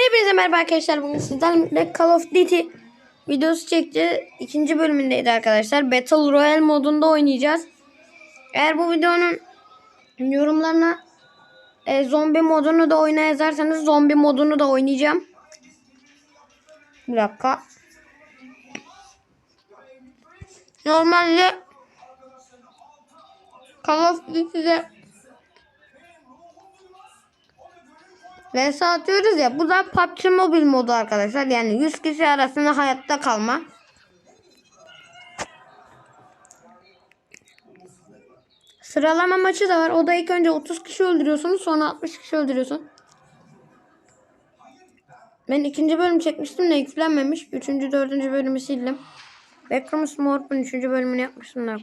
Hepinize merhaba arkadaşlar. Bugün sizlerle Call of Duty videosu çekeceğiz. İkinci bölümündeydi arkadaşlar. Battle Royale modunda oynayacağız. Eğer bu videonun yorumlarına e, zombi modunu da oyna yazarsanız zombi modunu da oynayacağım. Bir dakika. Normalde Call of Duty'de VS atıyoruz ya. Bu da PUBG Mobile modu arkadaşlar. Yani 100 kişi arasında hayatta kalma. Sıralama maçı da var. O da ilk önce 30 kişi öldürüyorsunuz. Sonra 60 kişi öldürüyorsun. Ben ikinci bölüm çekmiştim de yüklenmemiş. Üçüncü, dördüncü bölümü sildim. Backrooms Morp'un üçüncü bölümünü yapmıştım da.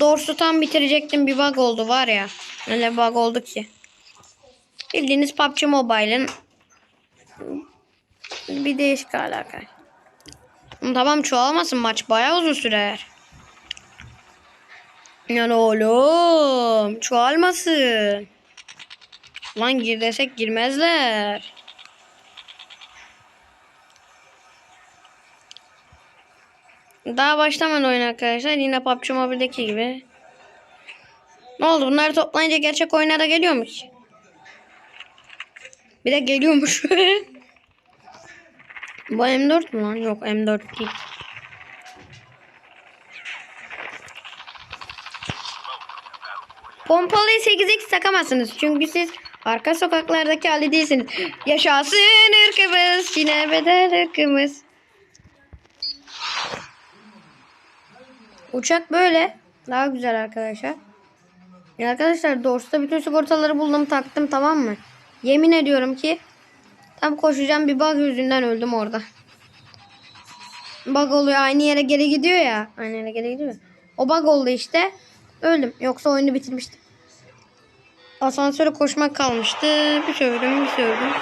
Doğrusu tam bitirecektim. Bir bug oldu var ya. Öyle bug oldu ki. Bildiğiniz PUBG Mobile'ın bir değişik alaka. Tamam çoğalmasın maç bayağı uzun sürer. Yani oğlum çoğalmasın. Lan gir desek girmezler. Daha başlamadı oyun arkadaşlar. Yine PUBG Mobile'deki gibi. Ne oldu? Bunları toplayınca gerçek oyuna da geliyor mu ki? Bir de geliyormuş. Bu M4 mü lan? Yok M4 değil. Pompalıyı 8x takamazsınız. Çünkü siz arka sokaklardaki Ali değilsiniz. Yaşasın ırkımız. Yine bedel ırkımız. Uçak böyle. Daha güzel arkadaşlar. Ya arkadaşlar Dors'ta bütün sigortaları buldum taktım tamam mı? Yemin ediyorum ki tam koşacağım bir bug yüzünden öldüm orada. Bug oluyor aynı yere geri gidiyor ya. Aynı yere geri gidiyor. O bug oldu işte. Öldüm. Yoksa oyunu bitirmiştim. Asansöre koşmak kalmıştı. Bir sövdüm bir sövdüm.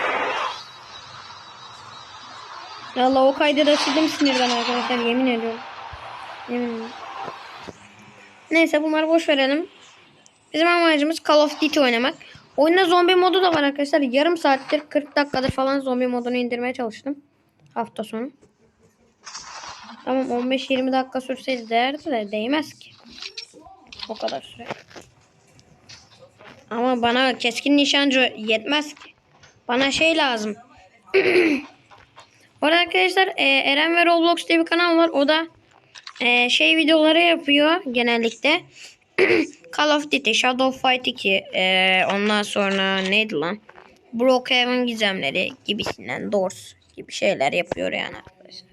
Valla o kaydı da sildim sinirden arkadaşlar yemin ediyorum. Yemin ediyorum. Neyse bunları boş verelim. Bizim amacımız Call of Duty oynamak. Oyunda zombi modu da var arkadaşlar. Yarım saattir 40 dakikadır falan zombi modunu indirmeye çalıştım. Hafta sonu. Tamam 15-20 dakika sürseydi değerdi de değmez ki. O kadar süre. Ama bana keskin nişancı yetmez ki. Bana şey lazım. Bu arada arkadaşlar e, Eren ve Roblox diye bir kanal var. O da e, şey videoları yapıyor genellikle. Call of Duty, Shadow Fight 2, e, ondan sonra neydi lan? Brookhaven gizemleri gibisinden Doors gibi şeyler yapıyor yani arkadaşlar.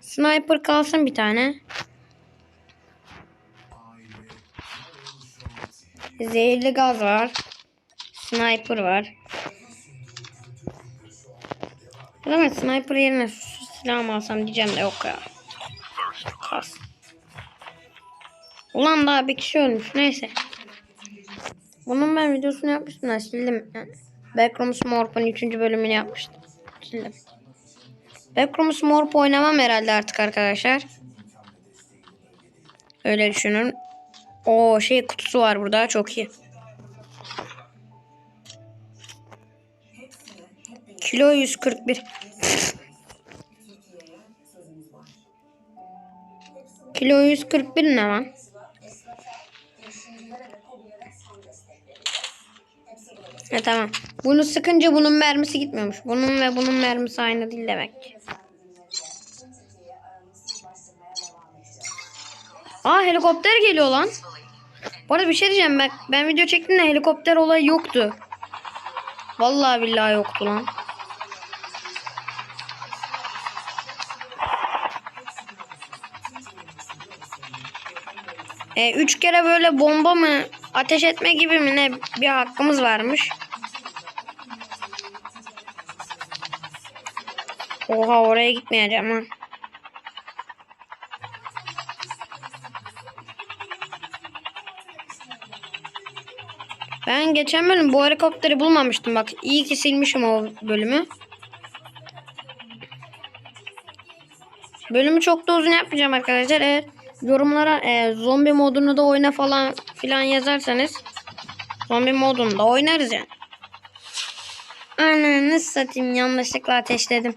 Sniper kalsın bir tane. Zehirli gaz var. Sniper var. Evet sniper yerine silah alsam diyeceğim de yok ya. Kas. Ulan daha bir kişi ölmüş. Neyse. Bunun ben videosunu yapmıştım da sildim. Yani Backrooms Morp'un 3. bölümünü yapmıştım. Sildim. Backrooms Morp oynamam herhalde artık arkadaşlar. Öyle düşünün. O şey kutusu var burada. Çok iyi. Kilo 141. Kilo 141 ne lan? Ha tamam. Bunu sıkınca bunun mermisi gitmiyormuş. Bunun ve bunun mermisi aynı değil demek. Aa helikopter geliyor lan. Bu arada bir şey diyeceğim ben, ben video çektim de helikopter olayı yoktu. Vallahi billahi yoktu lan. E, üç kere böyle bomba mı ateş etme gibi mi ne bir hakkımız varmış. Oha oraya gitmeyeceğim ha. Ben geçen bölüm bu helikopteri bulmamıştım bak. İyi ki silmişim o bölümü. Bölümü çok da uzun yapmayacağım arkadaşlar. Eğer yorumlara e, zombi modunu da oyna falan filan yazarsanız zombi modunu da oynarız yani. Ananı satayım yanlışlıkla ateşledim.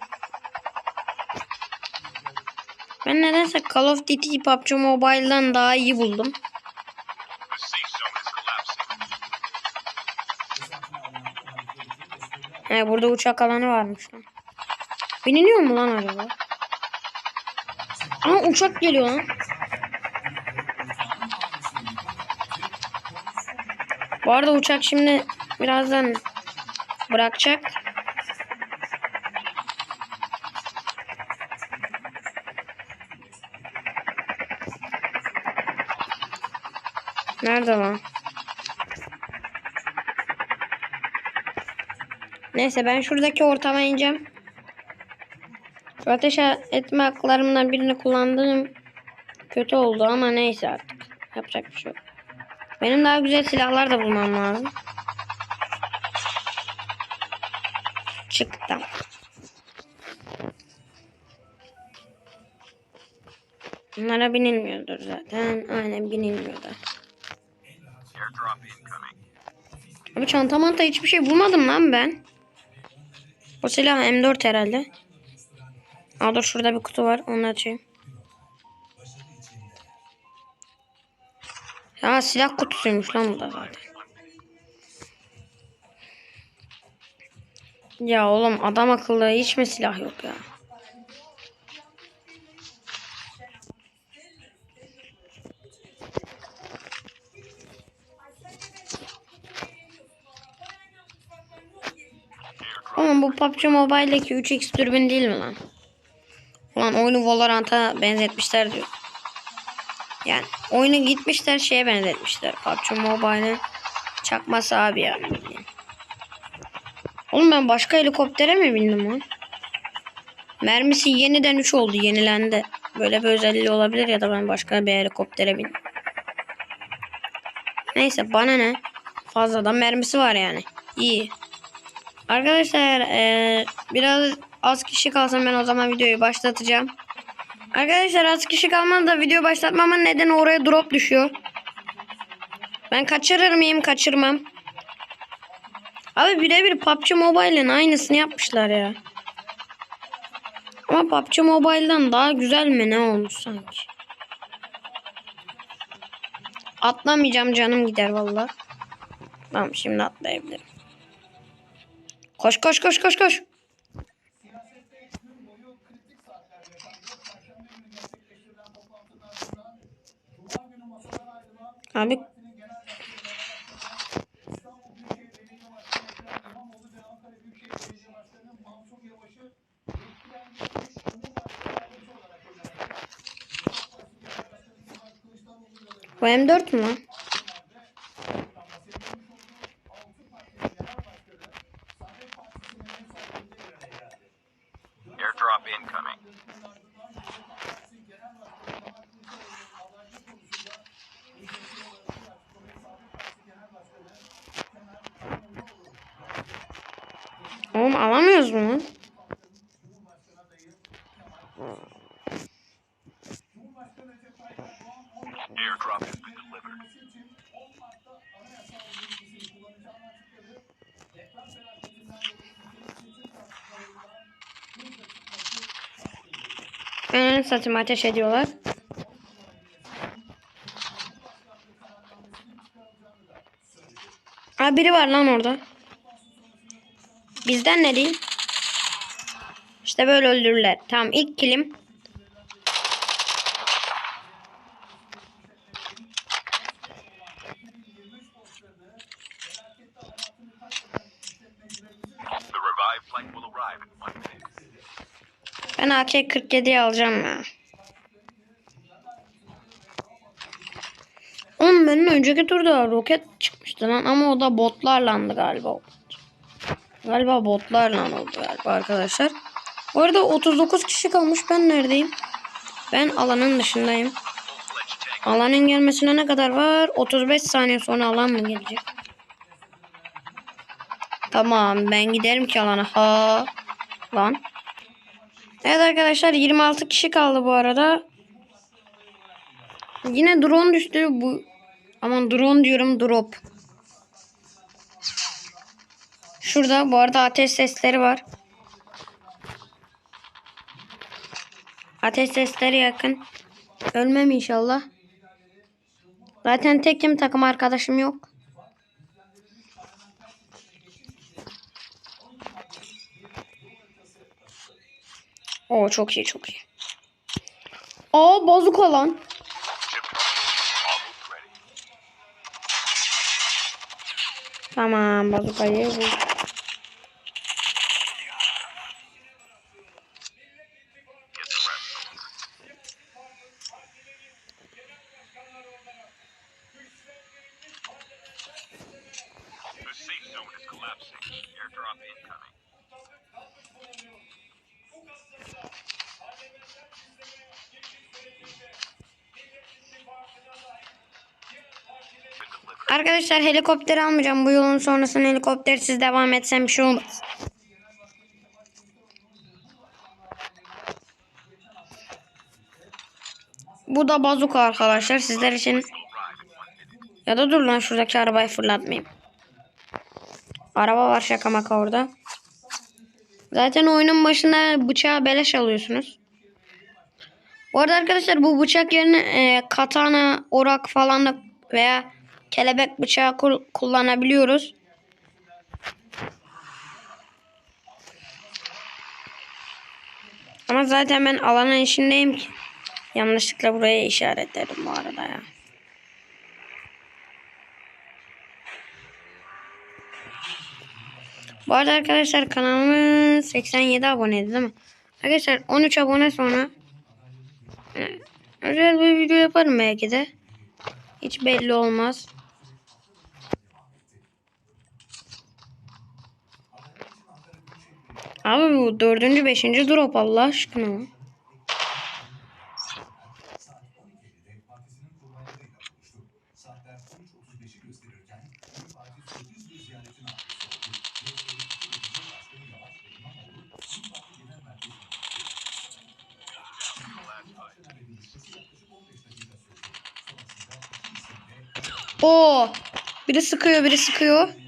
Ben nedense Call of Duty PUBG Mobile'dan daha iyi buldum. He burada uçak alanı varmış lan. Biniliyor mu lan araba? Aa uçak geliyor lan. Bu arada uçak şimdi birazdan bırakacak. Nerede lan? Neyse ben şuradaki ortama ineceğim. Şu ateş etme haklarımdan birini kullandığım kötü oldu ama neyse artık. Yapacak bir şey yok. Benim daha güzel silahlar da bulmam lazım. Çıktım. Bunlara binilmiyordur zaten. Aynen binilmiyor da. Airdrop incoming. Abi çanta manta hiçbir şey bulmadım lan ben. O silah M4 herhalde. Aa dur şurada bir kutu var. Onu açayım. Ya silah kutusuymuş lan bu da zaten. Ya oğlum adam akıllı hiç mi silah yok ya? Ama bu PUBG Mobile'deki 3x dürbün değil mi lan? Ulan oyunu Valorant'a benzetmişler diyor. Yani oyunu gitmişler şeye benzetmişler. PUBG Mobile'in çakması abi bildiğin. Oğlum ben başka helikoptere mi bindim lan? Mermisi yeniden 3 oldu yenilendi. Böyle bir özelliği olabilir ya da ben başka bir helikoptere bindim. Neyse bana ne? Fazladan mermisi var yani. İyi. Arkadaşlar eee, biraz az kişi kalsın ben o zaman videoyu başlatacağım. Arkadaşlar az kişi kalmadı da video başlatmamın nedeni oraya drop düşüyor. Ben kaçırır mıyım kaçırmam. Abi birebir PUBG Mobile'in aynısını yapmışlar ya. Ama PUBG Mobile'dan daha güzel mi ne olmuş sanki. Atlamayacağım canım gider valla. Tamam şimdi atlayabilirim. Koş koş koş koş koş. Abi Bu M4 mü lan? Airdrop incoming. Oğlum alamıyoruz mu Ben satayım ateş ediyorlar. Aa biri var lan orada. Bizden ne değil? İşte böyle öldürürler. Tamam ilk kilim. The revived flight will arrive in one minute. Ben AK-47'yi alacağım ya. Oğlum benim önceki turda roket çıkmıştı lan ama o da botlarlandı galiba. Galiba botlarla oldu galiba arkadaşlar. Bu arada 39 kişi kalmış. Ben neredeyim? Ben alanın dışındayım. Alanın gelmesine ne kadar var? 35 saniye sonra alan mı gelecek? Tamam ben giderim ki alana. Ha lan. Evet arkadaşlar 26 kişi kaldı bu arada. Yine drone düştü bu. Aman drone diyorum drop. Şurada bu arada ateş sesleri var. Ateş sesleri yakın. Ölmem inşallah. Zaten tekim takım arkadaşım yok. Oo çok iyi çok iyi. Aa bazuka lan. Chip terminal almost ready. Tamam bazukayı bul. Get Arkadaşlar helikopteri almayacağım. Bu yolun sonrasında helikoptersiz devam etsem bir şey olmaz. Bu da bazuka arkadaşlar. Sizler için ya da dur lan şuradaki arabayı fırlatmayayım. Araba var şaka maka orada. Zaten oyunun başında bıçağı beleş alıyorsunuz. Bu arada arkadaşlar bu bıçak yerine e, katana, orak falan da veya kelebek bıçağı kul- kullanabiliyoruz. Ama zaten ben alanın içindeyim ki. Yanlışlıkla buraya işaretledim bu arada ya. Bu arada arkadaşlar kanalımız 87 aboneydi değil mi? Arkadaşlar 13 abone sonra e, özel bir video yaparım belki de. Hiç belli olmaz. Abi bu dördüncü beşinci drop Allah aşkına. Oo, biri sıkıyor, biri sıkıyor.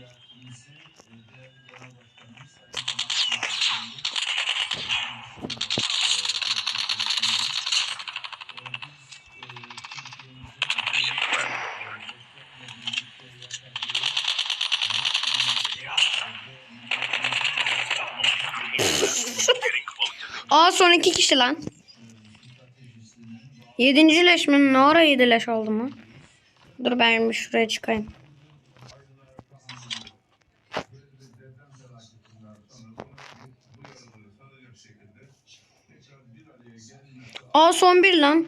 Aa son iki kişi lan. Yedinci leş mi? Ne ara yedi leş oldu mu? Dur ben bir şuraya çıkayım. Aa son bir lan.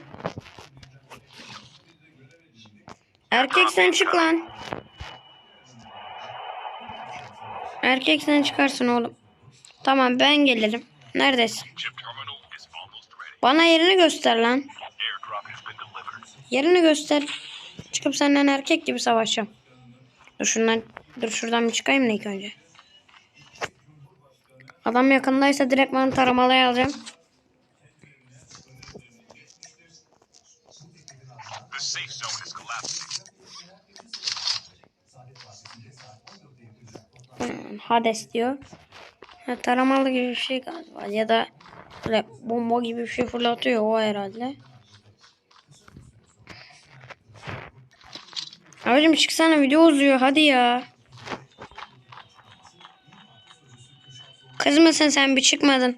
Erkek sen çık lan. Erkek sen çıkarsın oğlum. Tamam ben gelirim. Neredesin? Bana yerini göster lan. Yerini göster. Çıkıp senden erkek gibi savaşacağım. Dur şundan, dur şuradan bir çıkayım da ilk önce. Adam yakındaysa direkt bana taramalaya alacağım. Hmm, Hades diyor. Ha, taramalı gibi bir şey galiba. Ya da böyle bomba gibi bir şey fırlatıyor o herhalde. Abicim çıksana video uzuyor hadi ya. Kızmasın sen bir çıkmadın.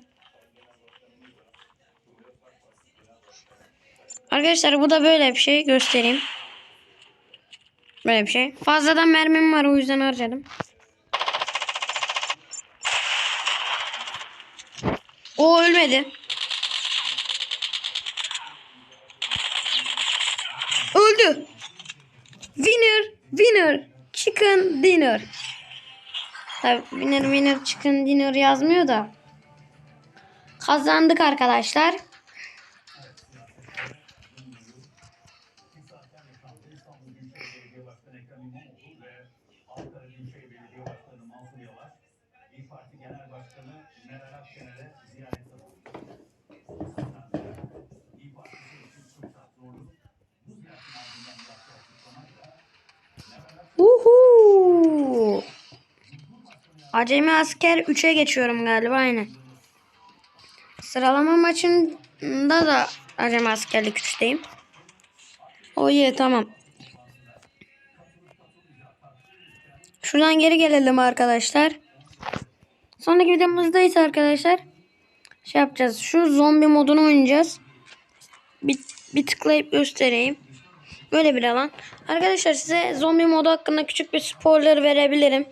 Arkadaşlar bu da böyle bir şey göstereyim. Böyle bir şey. Fazladan mermim var o yüzden harcadım. O ölmedi. Öldü. Winner, winner, chicken dinner. Tabii winner, winner, chicken dinner yazmıyor da. Kazandık arkadaşlar. Acemi asker 3'e geçiyorum galiba aynen. Sıralama maçında da acemi askerlik 3'teyim. O iyi tamam. Şuradan geri gelelim arkadaşlar. Sonraki videomuzda ise arkadaşlar şey yapacağız. Şu zombi modunu oynayacağız. Bir, bir tıklayıp göstereyim. Böyle bir alan. Arkadaşlar size zombi modu hakkında küçük bir spoiler verebilirim.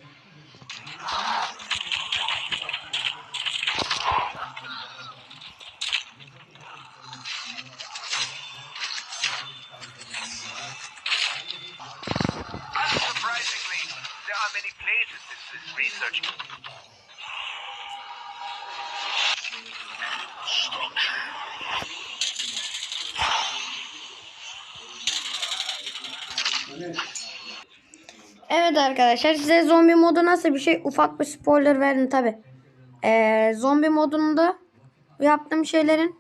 Arkadaşlar size zombi modu nasıl bir şey ufak bir spoiler verdim tabi. Ee, zombi modunda yaptığım şeylerin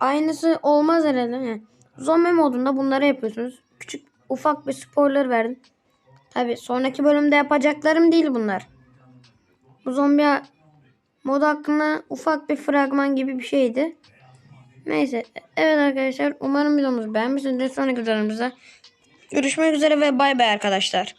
aynısı olmaz herhalde. Yani zombi modunda bunları yapıyorsunuz. Küçük ufak bir spoiler verdim. Tabi sonraki bölümde yapacaklarım değil bunlar. Bu zombi modu hakkında ufak bir fragman gibi bir şeydi. Neyse. Evet arkadaşlar umarım videomuzu beğenmişsinizdir. Sonraki videomuzda görüşmek üzere ve bay bay arkadaşlar.